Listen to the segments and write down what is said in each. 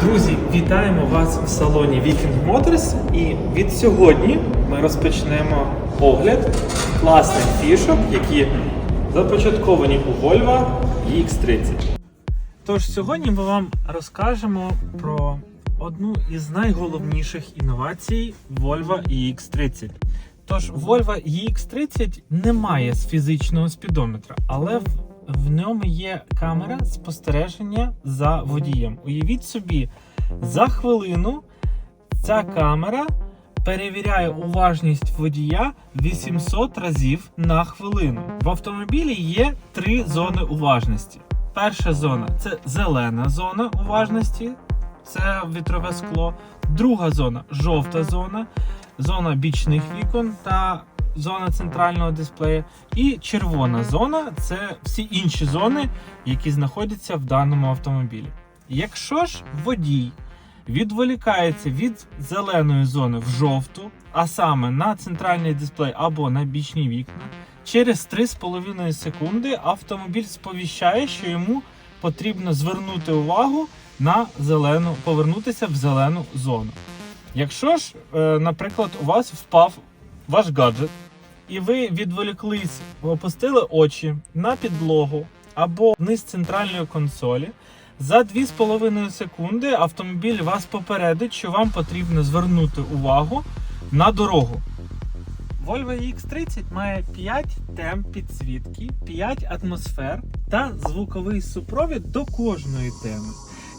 Друзі, вітаємо вас в салоні Viking Motors. І від сьогодні ми розпочнемо огляд класних фішок, які започатковані у Volvo EX30. Тож сьогодні ми вам розкажемо про одну із найголовніших інновацій Volvo EX30. Тож Volvo EX30 не має фізичного спідометра, але в, в ньому є камера спостереження за водієм. Уявіть собі, за хвилину ця камера перевіряє уважність водія 800 разів на хвилину. В автомобілі є три зони уважності. Перша зона це зелена зона уважності, це вітрове скло. Друга зона жовта зона, зона бічних вікон та зона центрального дисплея. І червона зона це всі інші зони, які знаходяться в даному автомобілі. Якщо ж водій відволікається від зеленої зони в жовту, а саме на центральний дисплей або на бічні вікна, через 3,5 секунди автомобіль сповіщає, що йому потрібно звернути увагу на зелену, повернутися в зелену зону. Якщо ж, е, наприклад, у вас впав ваш гаджет, і ви відволіклись, опустили очі на підлогу або вниз центральної консолі, за 2,5 секунди автомобіль вас попередить, що вам потрібно звернути увагу на дорогу. Volvo EX30 має 5 тем підсвітки, 5 атмосфер та звуковий супровід до кожної теми,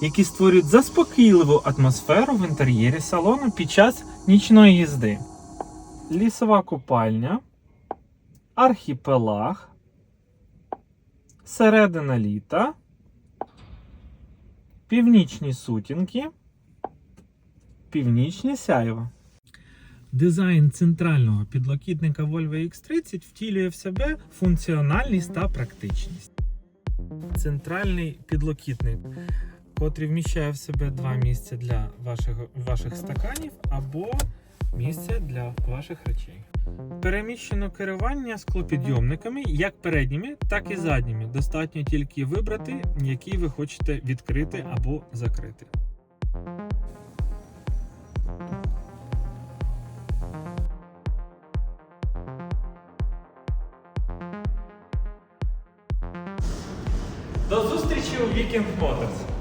які створюють заспокійливу атмосферу в інтер'єрі салону під час нічної їзди. Лісова купальня, архіпелаг, середина літа, північні сутінки, північні сяйва. Дизайн центрального підлокітника Volvo X30 втілює в себе функціональність та практичність. Центральний підлокітник, котрий вміщає в себе два місця для ваших, ваших стаканів або місце для ваших речей. Переміщено керування склопідйомниками як передніми, так і задніми. Достатньо тільки вибрати, який ви хочете відкрити або закрити. До зустрічі у Weekend Motors!